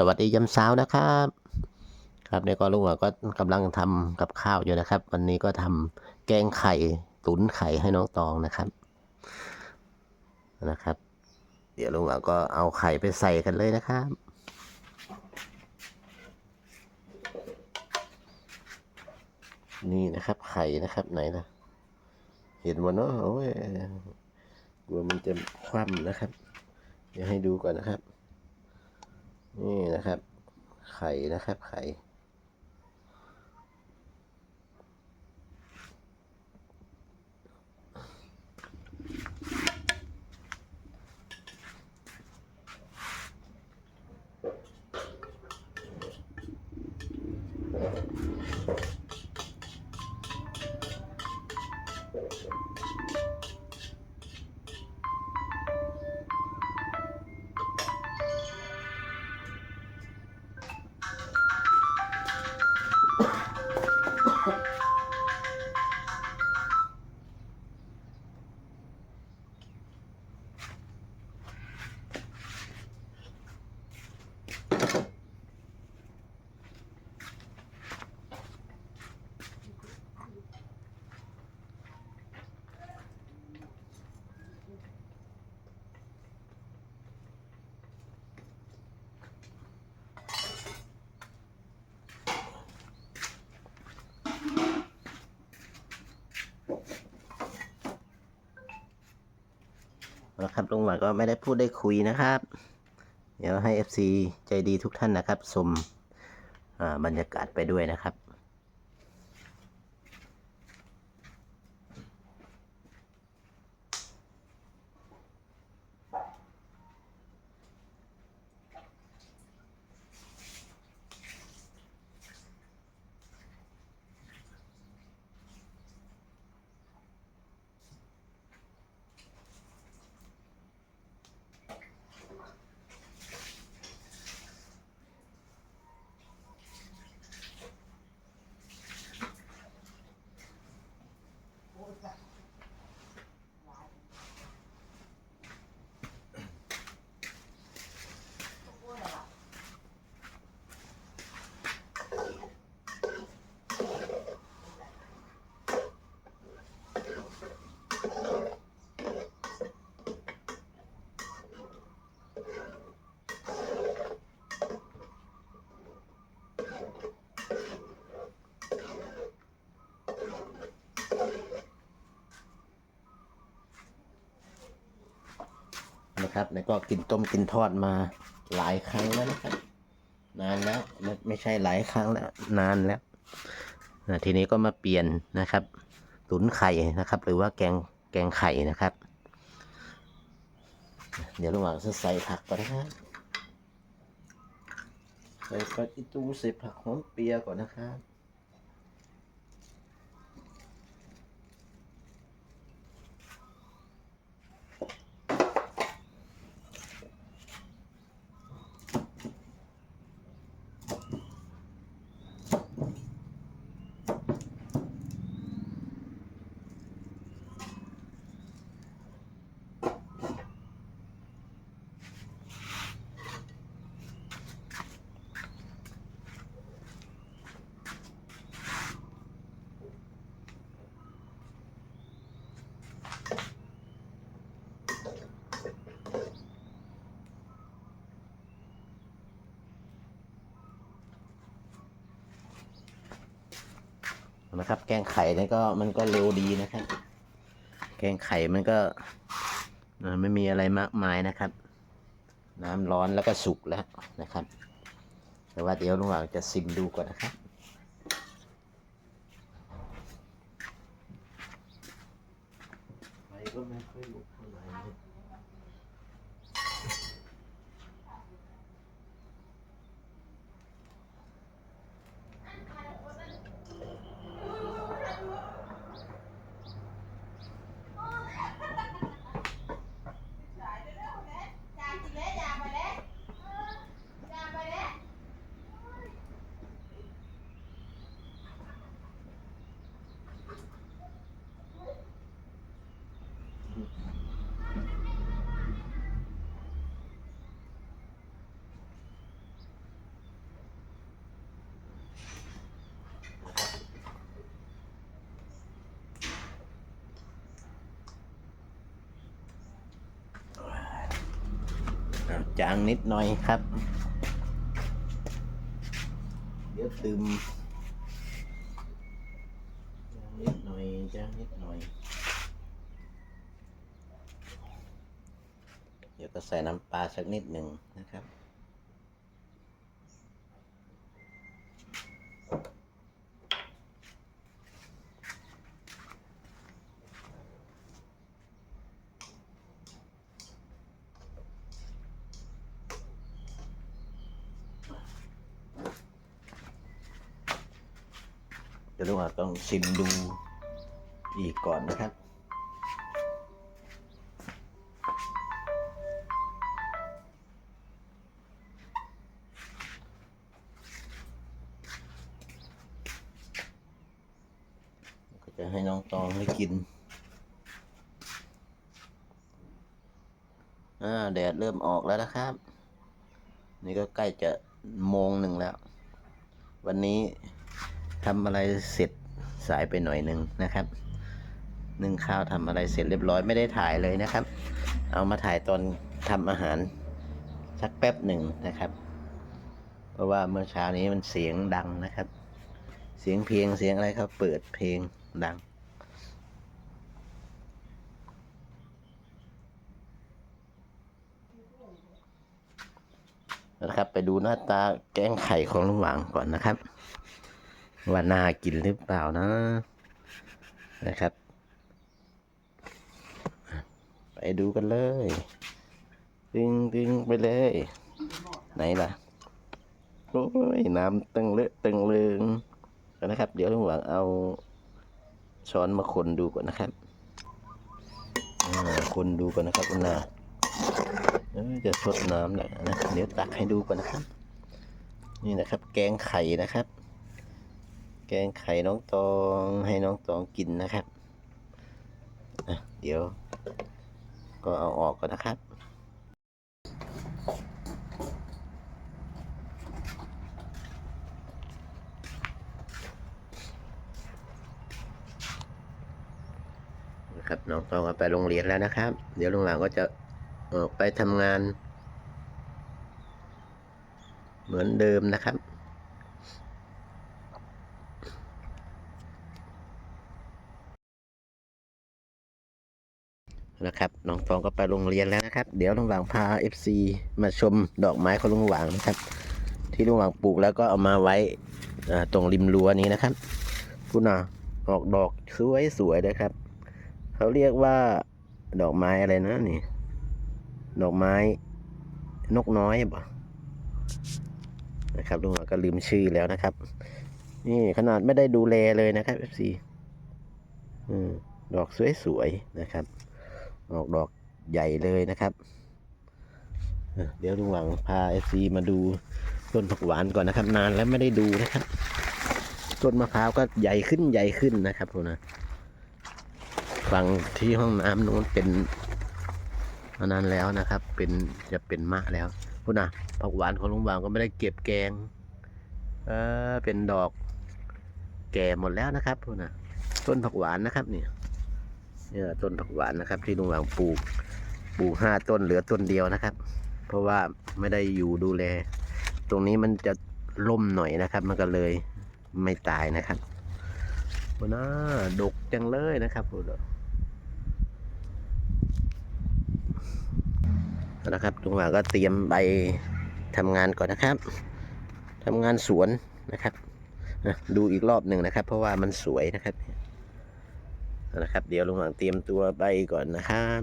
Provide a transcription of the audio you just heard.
สวัสดียามเช้านะครับ ครับเนี่ยก็ลุงหวก็กำลังทำกับข้าวอยู่นะครับ วันนี้ก็ทำแกงไข่ตุ๋นไข่ให้น้องตองนะครับนะครับ เดี๋ยวลุงหวก็เอาไข่ไปใส่กันเลยนะครับนี่นะครับไข่นะครับไหนนะเห็นวันเนาะโอ้ยกลัวมันจะคว่ำนะครับ เดี๋ยวให้ดูก่อนนะครับ นี่นะครับ ไข่นะครับไข่ นะครับลุงหวานก็ไม่ได้พูดได้คุยนะครับ เดี๋ยวให้ FC ใจดีทุกท่านนะครับชมอ่าบรรยากาศไปด้วยนะครับ นะครับ แล้วก็กินต้มกินทอดมาหลายครั้งแล้วนะครับ นานแล้วไม่ไม่ใช่หลายครั้งแล้ว นานแล้วทีนี้ก็มาเปลี่ยนนะครับตุ๋นไข่นะครับ หรือว่าแกงแกงไข่นะครับ เดี๋ยวระหว่างจะใส่ผักก่อนนะครับใส่ปลาอิตูใส่ผักหอมเปียก่อนนะครับ นะครับ แกงไข่นี่ก็มันก็เร็วดีนะครับ แกงไข่มันก็ไม่มีอะไรมากมายนะครับ น้ำร้อนแล้วก็สุกแล้วนะครับ แต่ว่าเดี๋ยวลุงหว่างจะซิมดูก่อนนะครับไฟก็ไม่ค่อยอยู่ จางนิดหน่อยครับ เดี๋ยวตึมจางนิดหน่อยจางนิดหน่อย เดี๋ยวก็ใส่น้ำปลาสักนิดหนึ่งนะครับ เดี๋ยวลุงอาต้องชิมดูอีกก่อนนะครับ ก็จะให้น้องตองให้กิน อ่า แดดเริ่มออกแล้วนะครับ นี่ก็ใกล้จะโมงหนึ่งแล้ว วันนี้ ทำอะไรเสร็จสายไปหน่อยหนึ่งนะครับนึ่งข้าวทำอะไรเสร็จเรียบร้อยไม่ได้ถ่ายเลยนะครับ เอามาถ่ายตอนทำอาหารสักแป๊บหนึ่งนะครับ เพราะว่าเมื่อเช้านี้มันเสียงดังนะครับ เสียงเพลงเสียงอะไรเขาเปิดเพลงดังนะครับไปดูหน้าตาแกงไข่ของลุงหวางก่อนนะครับ ว่าน่ากินหรือเปล่านะ นะครับ ไปดูกันเลยดึงดึงไปเลย ไหนล่ะ โอ้ย น้ำตึงเลอะตึงเลืองนะครับ เดี๋ยวลุงหวังเอาช้อนมาคนดูก่อนนะครับคนดูก่อนนะครับคุณนาจะชดน้ำแหละนะ เดี๋ยวตักให้ดูก่อนนะครับ นี่นะครับ แกงไข่นะครับ แกงไข่น้องตองให้น้องตองกินนะครับ เดี๋ยว ก็เอาออกก่อนนะครับ นะครับน้องตองก็ไปโรงเรียนแล้วนะครับ เดี๋ยวลุงหลังก็จะออกไปทำงาน เหมือนเดิมนะครับ นะครับน้องตองก็ไปโรงเรียนแล้วนะครับ เดี๋ยวลุงหวังพา FC มาชมดอกไม้ของลุงหวังนะครับ ที่ลุงหวังปลูกแล้วก็เอามาไว้ตรงริมรั้วนี้นะครับคุณน่ะออกดอกสวยสวยๆเลยครับเขาเรียกว่าดอกไม้อะไรนะนี่ ดอกไม้นกน้อยบ่นะครับลุงหวังก็ลืมชื่อแล้วนะครับ นี่ขนาดไม่ได้ดูแลเลยนะครับ FC อืมดอกสวยๆนะครับ ออกดอกใหญ่เลยนะครับ เดี๋ยวลุงหวังพาเอฟซีมาดูต้นผักหวานก่อนนะครับ นานแล้วไม่ได้ดูนะครับต้นมะพร้าวก็ใหญ่ขึ้นใหญ่ขึ้นนะครับผมนะฝั่งที่ห้องน้ำนู้นเป็นมานานแล้วนะครับ เป็นจะเป็นมะแล้วคุณนะผักหวานของลุงหวังก็ไม่ได้เก็บแกงเออเป็นดอกแก่หมดแล้วนะครับคุณนะต้นผักหวานนะครับเนี่ย เนี่ยต้นผักหวานนะครับ ที่ลุงหวังปลูกปลูกห้าต้นเหลือต้นเดียวนะครับ เพราะว่าไม่ได้อยู่ดูแล ตรงนี้มันจะล่มหน่อยนะครับ มันก็เลยไม่ตายนะครับโอ้น่าดกจังเลยนะครับโอ้โหเอาละครับลุงหวังก็เตรียมใบทำงานก่อนนะครับทำงานสวนนะครับดูอีกรอบหนึ่งนะครับ เพราะว่ามันสวยนะครับ นะครับ เดี๋ยวลุงหวังเตรียมตัวไปก่อนนะครับ